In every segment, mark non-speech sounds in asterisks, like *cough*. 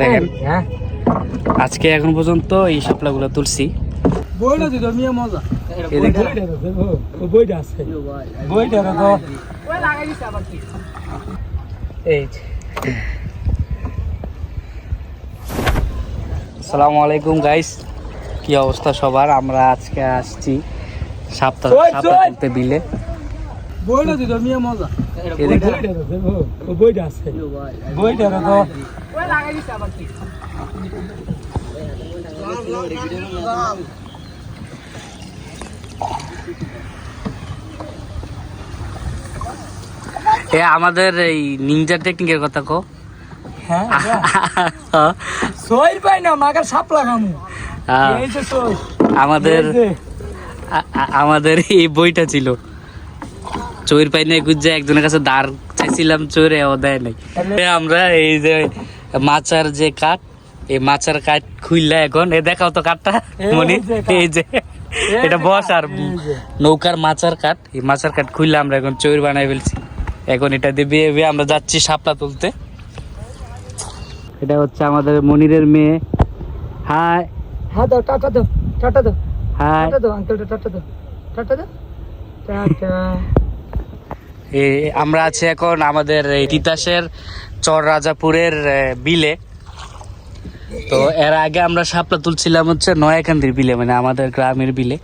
দেখেন হ্যাঁ। আজকে এখন পর্যন্ত এই শাপলাগুলো তুলছি। আসসালামু আলাইকুম গাইস কি অবস্থা সবার? আমরা আজকে আসছি সাপ্তাহ সাপ্তাহ বিলে। বইটা দিত মিয়া মজা। এই দেখেন। বইটা আছে। বইটা তো। এ আমাদের এই নিনজা টেকনিকের কথা কো হ্যাঁ *laughs* সই পাই না মাগার সাপ লাগামু। আমাদের আমাদের এই বইটা ছিল। চোর পাই নাই গুজে একজনের কাছে দাঁড় চাইছিলাম চোরে ও দেয় নাই। আমরা এই যে মাচার যে কাঠ এই মাচার কাঠ খুললা এখন। এ দেখাও তো কাঠটা মনি। এই যে। এটা বস আর নৌকার মাচার কাঠ। এই মাচার কাঠ খুললে আমরা এখন চোর বানাই ফেলছি। এখন এটা দিয়ে বিয়ে বিয়ে আমরা যাচ্ছি শাপলা তুলতে। এটা হচ্ছে আমাদের মনিরের মেয়ে। হাই। হ্যাঁ দাও টাটা দাও টাটা দাও। হাই। টাটা দাও আঙ্কেলটা টাটা দাও। টাটা দাও। টাটা। আমরা আছি এখন আমাদের এই তিতাসের চর রাজাপুরের বিলে। তো এর আগে আমরা শাপলা তুলছিলাম হচ্ছে নয়াকান্দির বিলে মানে আমাদের গ্রামের বিলে।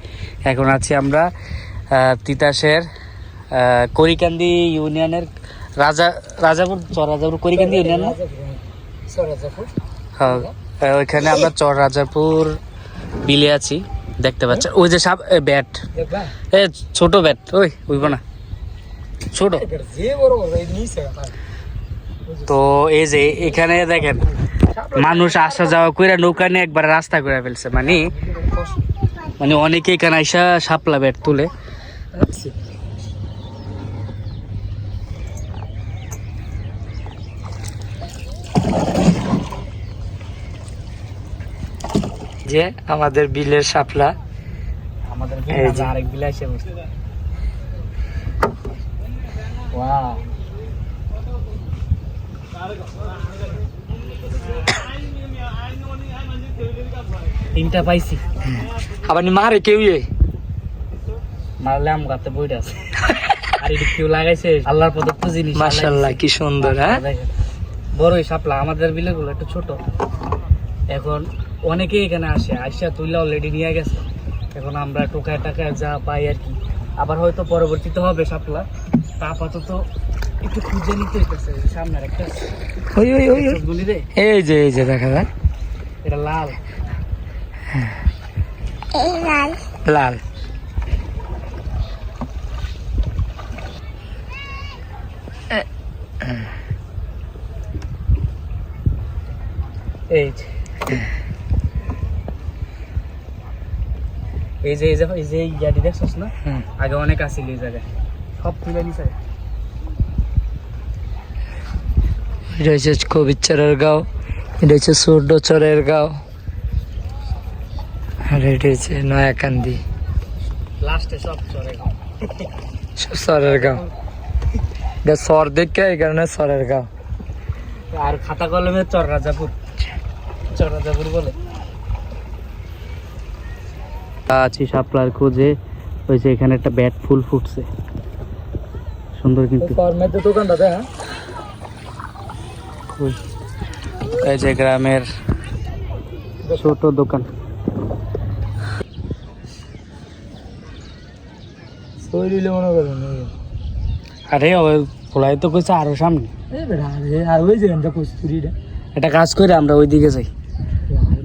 এখন আছি আমরা তিতাসের করিকান্দি ইউনিয়নের রাজা রাজাপুর চর রাজাপুর করিকান্দি ইউনিয়ন না? হ্যাঁ, ওইখানে আমরা চর রাজাপুর বিলে আছি দেখতে পাচ্ছেন ওই যে সাপ ব্যাট। এ ছোট ব্যাট ওই ওইব না। ছোট। তো এই যে এখানে দেখেন মানুষ আসা যাওয়া কইরা নৌকা নিয়ে একবার রাস্তা করে ফেলছে মানে মানে অনেকে এখানে আইসা সাপলা বেট তুলে। যে আমাদের বিলের সাপলা আমাদের যে। আরেক বিলে এসে বসে। ওয়াও তিনটা পাইছি। আবার মারে কেউ মারলে আম গাতে বইটা আছে। আর এটা কেউ লাগাইছে আল্লাহর প্রদত্ত জিনিস মাশাআল্লাহ কি সুন্দর হ্যাঁ। বড়ই শাপলা আমাদের বিলে গুলো একটু ছোট। এখন অনেকে এখানে আসে আইসা তুইলা অলরেডি নিয়ে গেছে। এখন আমরা টোকায় টাকায় যা পাই আর কি। আবার হয়তো পরবর্তীতে হবে শাপলা। তা আপাতত একটু খুঁজে নিতে হইতেছে সামনের একটা ওই ওই ওই। গুলি রে। এই যে এই যে দেখা যাক। এটা লাল। লাল। এই যে। এই যে এই যে এই যে ইয়াটি দেখছস না? আগে অনেক আসিল এই জায়গায়। সব তুলে নিছে। এটা হচ্ছে কবিচরের গাঁও এটা হচ্ছে সূর্যচরের গাঁও আর এটা হচ্ছে নয়াকান্দি। লাস্টে সব গেল সব সরের গাঁও। এটা সর দেখে এই কারণে সরের গাঁও। আর খাতা কলমের চর রাজাপুর। চর রাজাপুর বলে। আছি শাপলার খোঁজে। হয়েছে এখানে একটা ব্যাট ফুল ফুটছে। সুন্দর কিন্তু। দোকানটা দেখ এই যে গ্রামের ছোট দোকান। আরে ওই খোলাই তো কইছে আরও সামনে। আরে ওই যে কস্তুরিটা একটা কাজ করে আমরা ওই দিকে যাই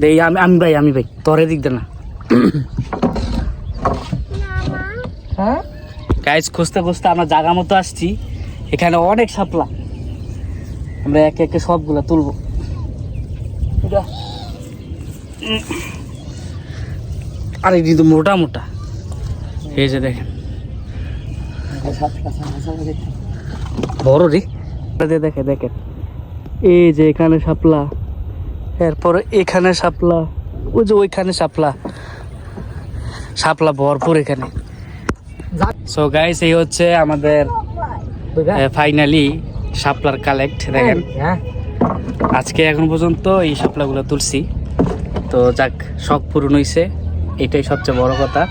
দেই আমি আমি ভাই আমি ভাই তোরে দিক দে না। হ্যাঁ? গাইজ খুঁজতে খুঁজতে আমরা জায়গা মতো আসছি। এখানে অনেক সাপলা আমরা একে একে সবগুলা তুলবো। আরে কিন্তু মোটা মোটা। এই যে দেখেন। বড় রে। দেখে, দেখেন। এই যে এখানে সাপলা এরপরে এখানে শাপলা। ওই যে ওইখানে শাপলা। শাপলা ভরপুর এখানে। সো গাইস এই হচ্ছে আমাদের ফাইনালি শাপলার কালেক্ট দেখেন। হ্যাঁ। আজকে এখন পর্যন্ত এই শাপলাগুলো তুলছি। তো যাক শখ পূরণ হয়েছে এটাই সবচেয়ে বড় কথা।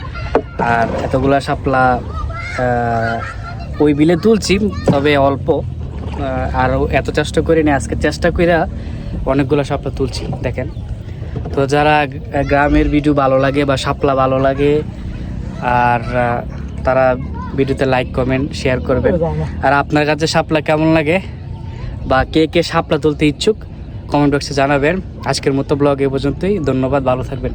আর এতগুলা শাপলা ওই বিলে তুলছি তবে অল্প। আর এত চেষ্টা করিনি আজকে চেষ্টা কইরা অনেকগুলো শাপলা তুলছি দেখেন। তো যারা গ্রামের ভিডিও ভালো লাগে বা সাপলা ভালো লাগে আর তারা ভিডিওতে লাইক কমেন্ট শেয়ার করবেন। আর আপনার কাছে সাপলা কেমন লাগে? বা কে কে সাপলা তুলতে ইচ্ছুক? কমেন্ট বক্সে জানাবেন। আজকের মতো ব্লগ এ পর্যন্তই। ধন্যবাদ ভালো থাকবেন।